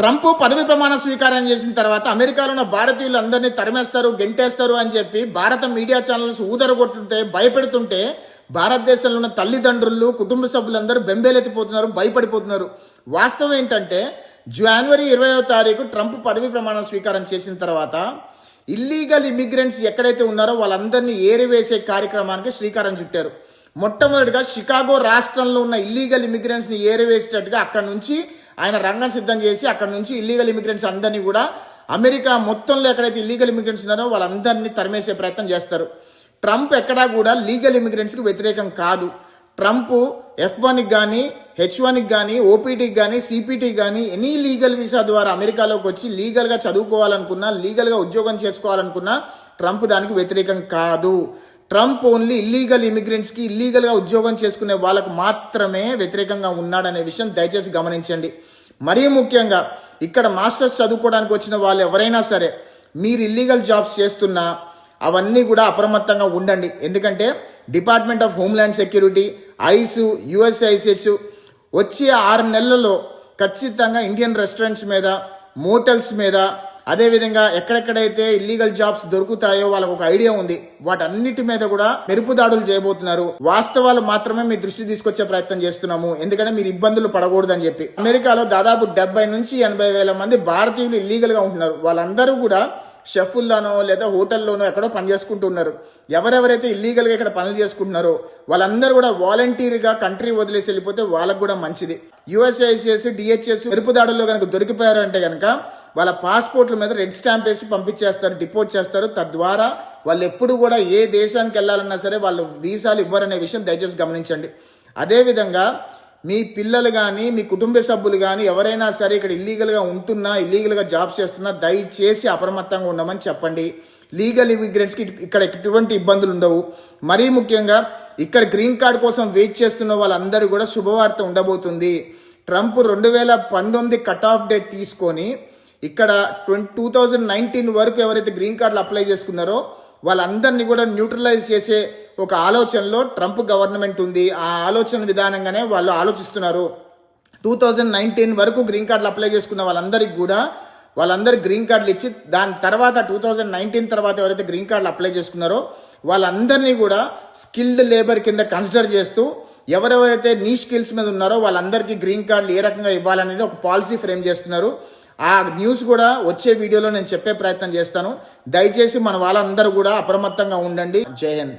Trump పదవి ప్రమాణ స్వీకారం చేసిన తర్వాత అమెరికాలో ఉన్న భారతీయులు అందరినీ తరిమేస్తారు గెంటేస్తారు అని చెప్పి భారత మీడియా ఛానల్స్ ఊదరగొట్టుంటే భయపెడుతుంటే భారతదేశంలో ఉన్న తల్లిదండ్రులు కుటుంబ సభ్యులందరూ బెంబేలెత్తిపోతున్నారు భయపడిపోతున్నారు. వాస్తవం ఏంటంటే జనవరి ఇరవయో తారీఖు ట్రంప్ పదవి ప్రమాణ స్వీకారం చేసిన తర్వాత ఇల్లీగల్ ఇమిగ్రెంట్స్ ఎక్కడైతే ఉన్నారో వాళ్ళందరినీ ఏరివేసే కార్యక్రమానికి శ్రీకారం చుట్టారు. మొట్టమొదటిగా షికాగో రాష్ట్రంలో ఉన్న ఇల్లీగల్ ఇమిగ్రెంట్స్ని ఏరివేసేటట్టుగా అక్కడ నుంచి ఆయన రంగం సిద్ధం చేసి అక్కడ నుంచి ఇల్లీగల్ ఇమిగ్రెంట్స్ అందరినీ కూడా అమెరికా మొత్తంలో ఎక్కడైతే ఇల్లీగల్ ఇమిగ్రెంట్స్ ఉన్నారో వాళ్ళందరినీ తరిమేసే ప్రయత్నం చేస్తారు. ట్రంప్ ఎక్కడా కూడా లీగల్ ఇమిగ్రెంట్స్కి వ్యతిరేకం కాదు. ట్రంప్ ఎఫ్ వన్కి కానీ హెచ్ వన్కి కానీ ఓపీటీకి కానీ సిపిటీకి కానీ ఎనీ లీగల్ వీసా ద్వారా అమెరికాలోకి వచ్చి లీగల్గా చదువుకోవాలనుకున్నా లీగల్గా ఉద్యోగం చేసుకోవాలనుకున్నా ట్రంప్ దానికి వ్యతిరేకం కాదు. ట్రంప్ ఓన్లీ ఇల్లీగల్ ఇమిగ్రెంట్స్కి ఇల్లీగల్గా ఉద్యోగం చేసుకునే వాళ్ళకు మాత్రమే వ్యతిరేకంగా ఉన్నాడనే విషయం దయచేసి గమనించండి. మరీ ముఖ్యంగా ఇక్కడ మాస్టర్స్ చదువుకోవడానికి వచ్చిన వాళ్ళు ఎవరైనా సరే మీరు ఇల్లీగల్ జాబ్స్ చేస్తున్నా అవన్నీ కూడా అప్రమత్తంగా ఉండండి. ఎందుకంటే department of homeland security ICE USCIS వచ్చే ఆరు నెలలలో ఖచ్చితంగా ఇండియన్ రెస్టారెంట్స్ మీద మోటల్స్ మీద అదేవిధంగా ఎక్కడెక్కడైతే ఇల్లీగల్ జాబ్స్ దొరుకుతాయో వాళ్ళకు ఒక ఐడియా ఉంది. వాటన్నిటి మీద కూడా మెరుపు దాడులు చేయబోతున్నారు. వాస్తవాలు మాత్రమే మీ దృష్టి తీసుకొచ్చే ప్రయత్నం చేస్తున్నాము. ఎందుకంటే మీరు ఇబ్బందులు పడకూడదని చెప్పి. అమెరికాలో దాదాపు డెబ్బై నుంచి ఎనభై వేల మంది భారతీయులు ఇల్లీగల్గా ఉంటున్నారు. వాళ్ళందరూ కూడా షెఫుల్లోనో లేదా హోటల్లోనో ఎక్కడో పని చేసుకుంటున్నారు ఎవరెవరైతే ఇల్లీగల్గా ఇక్కడ పనులు చేసుకుంటున్నారో వాళ్ళందరూ కూడా వాలంటీర్గా కంట్రీ వదిలేసి వెళ్ళిపోతే వాళ్ళకు కూడా మంచిది. యుఎస్ఐసిఎస్ డిహెచ్ఎస్ మెరుపు దాడుల్లో కనుక దొరికిపోయారు అంటే కనుక వాళ్ళ పాస్పోర్ట్ల మీద రెడ్ స్టాంప్ వేసి పంపించేస్తారు డిపోర్ట్ చేస్తారు. తద్వారా వాళ్ళు ఎప్పుడు కూడా ఏ దేశానికి వెళ్ళాలన్నా సరే వాళ్ళు వీసాలు ఇవ్వరనే విషయం దయచేసి గమనించండి. అదేవిధంగా మీ పిల్లలు కానీ మీ కుటుంబ సభ్యులు కానీ ఎవరైనా సరే ఇక్కడ ఇల్లీగల్గా ఉంటున్నా ఇల్లీగల్గా జాబ్ చేస్తున్నా దయచేసి అప్రమత్తంగా ఉండమని చెప్పండి. లీగల్ ఇమిగ్రెంట్స్కి ఇక్కడ ఎటువంటి ఇబ్బందులు ఉండవు. మరీ ముఖ్యంగా ఇక్కడ గ్రీన్ కార్డ్ కోసం వెయిట్ చేస్తున్న వాళ్ళందరూ కూడా శుభవార్త ఉండబోతుంది. ట్రంప్ రెండు వేల పంతొమ్మిది కట్ ఆఫ్ డేట్ తీసుకొని ఇక్కడ ట్వంటీ టూ థౌజండ్ నైన్టీన్ వరకు ఎవరైతే గ్రీన్ కార్డులు అప్లై చేసుకున్నారో వాళ్ళందరినీ కూడా న్యూట్రలైజ్ చేసే ఒక ఆలోచనలో ట్రంప్ గవర్నమెంట్ ఉంది. ఆ ఆలోచన విధానంగానే వాళ్ళు ఆలోచిస్తున్నారు. టూ థౌజండ్ నైన్టీన్ వరకు గ్రీన్ కార్డులు అప్లై చేసుకున్న వాళ్ళందరికీ కూడా వాళ్ళందరూ గ్రీన్ కార్డులు ఇచ్చి దాని తర్వాత టూ థౌజండ్ నైన్టీన్ తర్వాత ఎవరైతే గ్రీన్ కార్డులు అప్లై చేసుకున్నారో వాళ్ళందరినీ కూడా స్కిల్డ్ లేబర్ కింద కన్సిడర్ చేస్తూ ఎవరెవరైతే నీ స్కిల్స్ మీద ఉన్నారో వాళ్ళందరికీ గ్రీన్ కార్డులు ఏ రకంగా ఇవ్వాలనేది ఒక పాలసీ ఫ్రేమ్ చేస్తున్నారు. ఆ న్యూస్ కూడా వచ్చే వీడియోలో నేను చెప్పే ప్రయత్నం చేస్తాను. దయచేసి మన వాళ్ళందరూ కూడా అప్రమత్తంగా ఉండండి. జై హింద్.